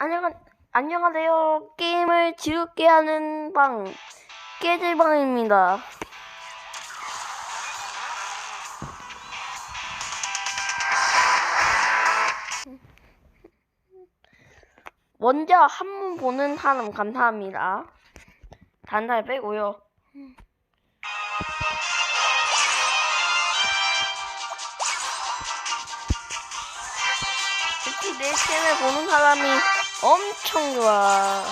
안녕, 안녕하세요. 게임을 즐겁게 하는 방, 깨질방입니다. 먼저 한문 보는 사람 감사합니다. 단살 빼고요. 특히 내 채널 보는 사람이 엄청 좋아.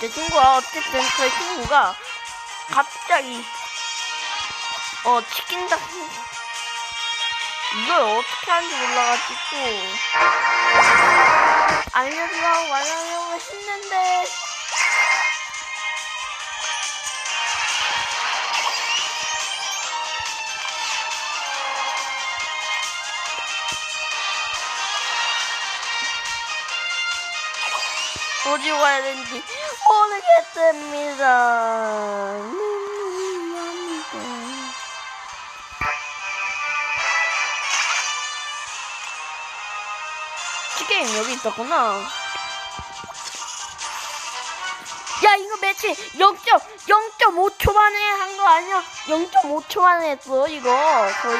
내 친구가 어쨌든 그 친구가 갑자기 어 치킨 닭 이걸 어떻게 하는지 몰라가지고. 알려주라고 말하려고 했는데 어디 가야 되는지 모르겠습니다. 치게임 여기 있었구나. 야 이거 매치 0.0.5초 만에 한 거 아니야? 0.5초 만에 했어 이거 거의.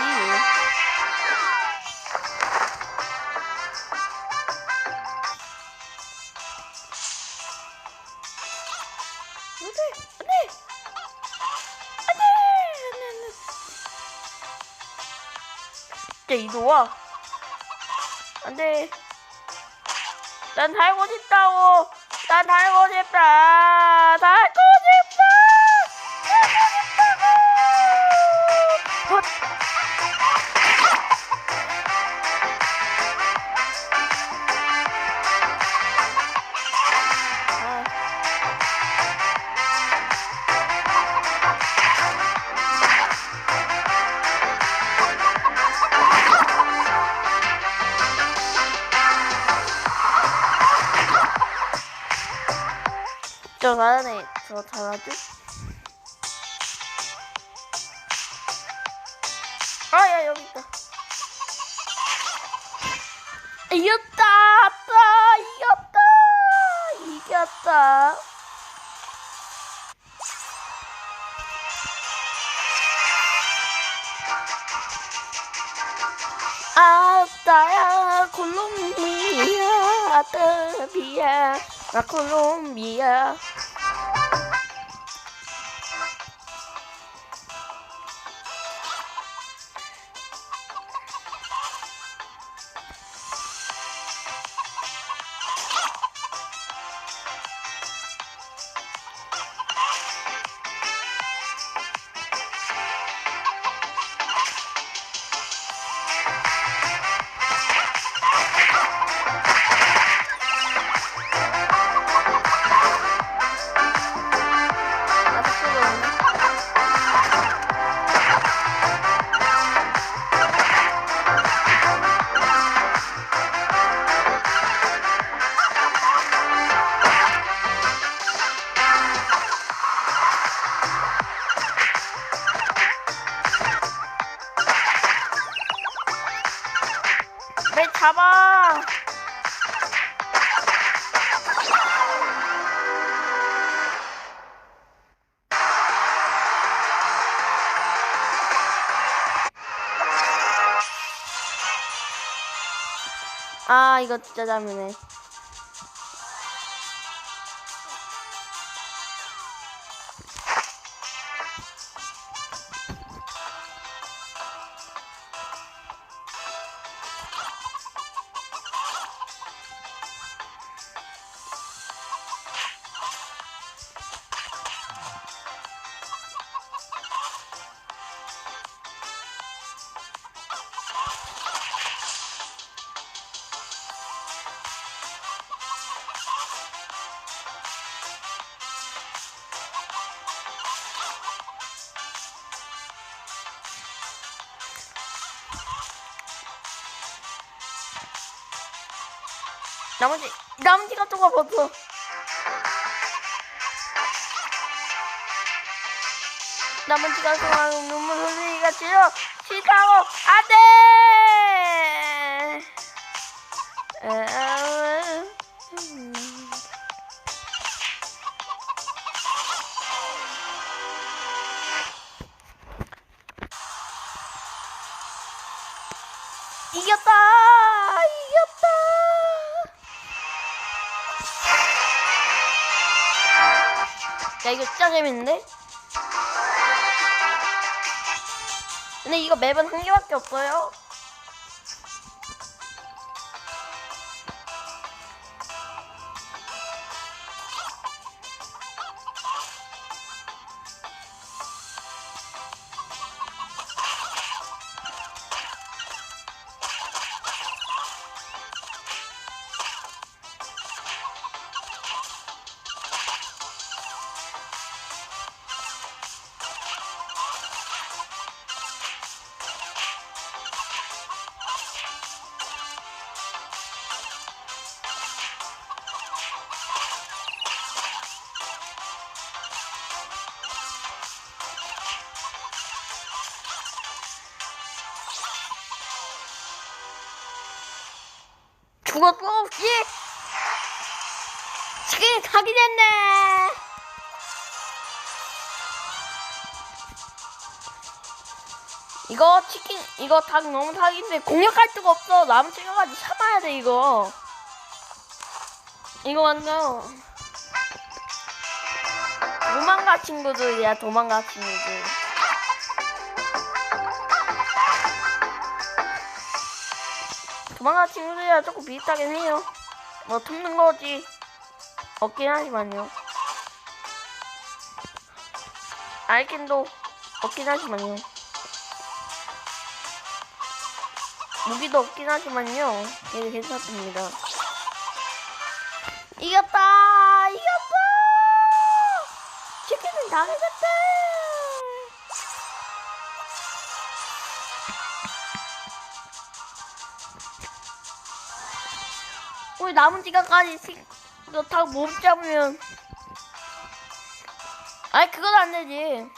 진짜 이리 와. 안돼. 난 살고 싶다고. 난 살고 싶다. 살 저 잘하네. 저 잘하지? 아, 야, 여기 있다. 이겼다! 아빠! 이겼다! 이겼다! 아따야, 콜롬비아, 아따비야, 나 콜롬비아. 잡아. 아 이거 진짜 잠이네. 나머지 나머지 같은 거 벗어. 남은 시간 동안 눈물 흘리기가 싫어 싫다고 안돼! 이겼다 야 이거 진짜 재밌는데? 근데 이거 맵은 한 개밖에 없어요. 죽었어 없지? 치킨이 닭이 됐네. 이거 치킨 이거 닭 너무 닭인데 공격할 데가 없어. 남은 챙겨가지고 참아야 돼 이거. 이거 완전 도망가 친구들이야 도망가 친구들. 도망가 친구들이랑 조금 비슷하긴 해요. 뭐 tum는 거지. 없긴 하지만요. 알긴도 없긴 하지만요. 무기도 없긴 하지만요. 되게 괜찮습니다. 이겼다! 이겼다! 치킨은 당했다! 우리 남은 시간까지 너다못 잡으면 아니 그건 안 되지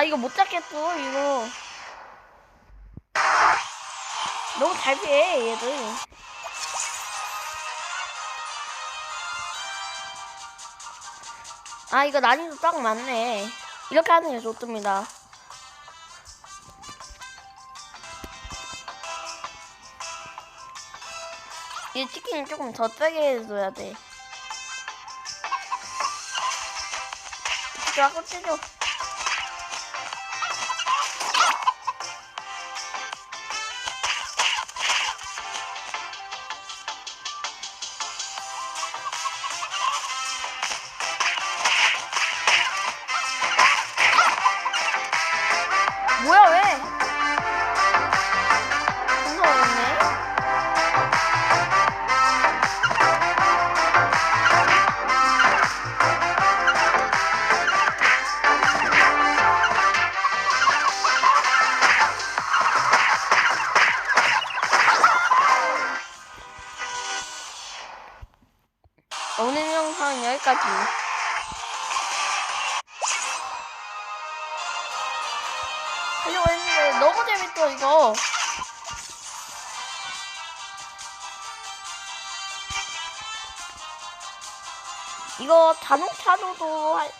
아 이거 못 잡겠어 이거. 너무 잘 피해 얘들 아 이거 난이도 딱 맞네. 이렇게 하는 게 좋습니다. 이 치킨을 조금 더 짜게 해줘야 돼. 자, 꽂혀줘. 여기까지. 하려고 했는데 너무 재밌어 이거. 이거 자동차로도 할-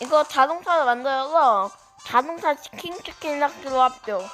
이거 자동차로 만들어서 자동차 치킨 치킨 락으로 합죠.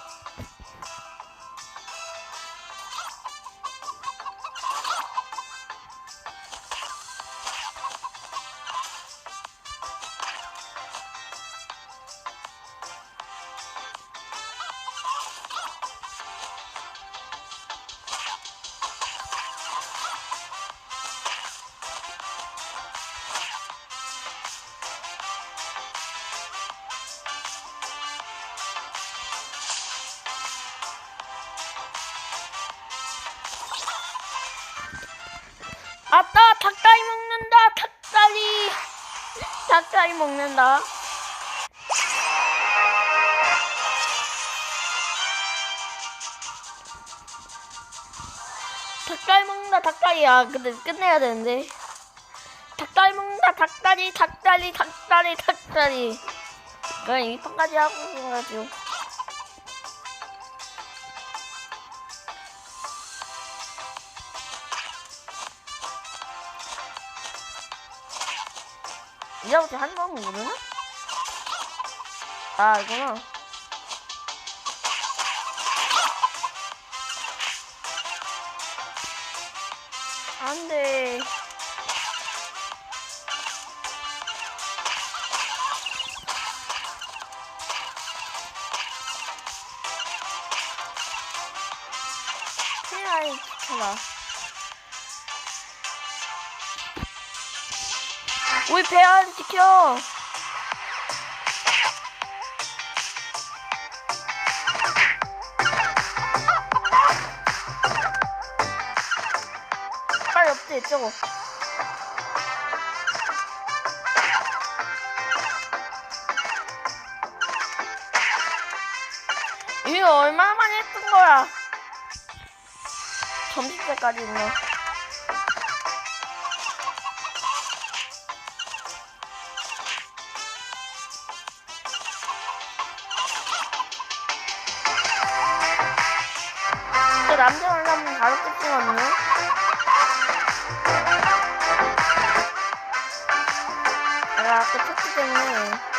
닭다리 먹는다. 닭다리 먹는다 닭다리야 근데 끝내야 되는데. 닭다리 먹는다 닭다리 닭다리 닭다리 닭다리. 그냥 이 판까지 하고 가지고 이제부터 한번 모르나? 아 이구나 안돼 우리 배안 지켜. 빨리 없지 저거. 이거 많이 했던 거야? 점심 때까지 있네 저 남자 올라면 바로 끝이거든요 내가 아까 쳤기 때문에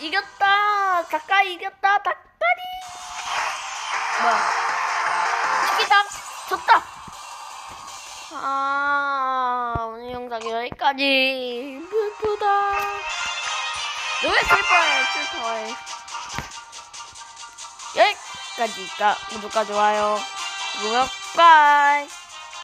이겼다. 작가 이겼다. 닭다리. 뭐야? 치기당 졌다. 아 오늘 영상 여기까지. 슬프다. 왜 슬퍼해 슬퍼해 여기까지니까 구독과 좋아요. 구독 바이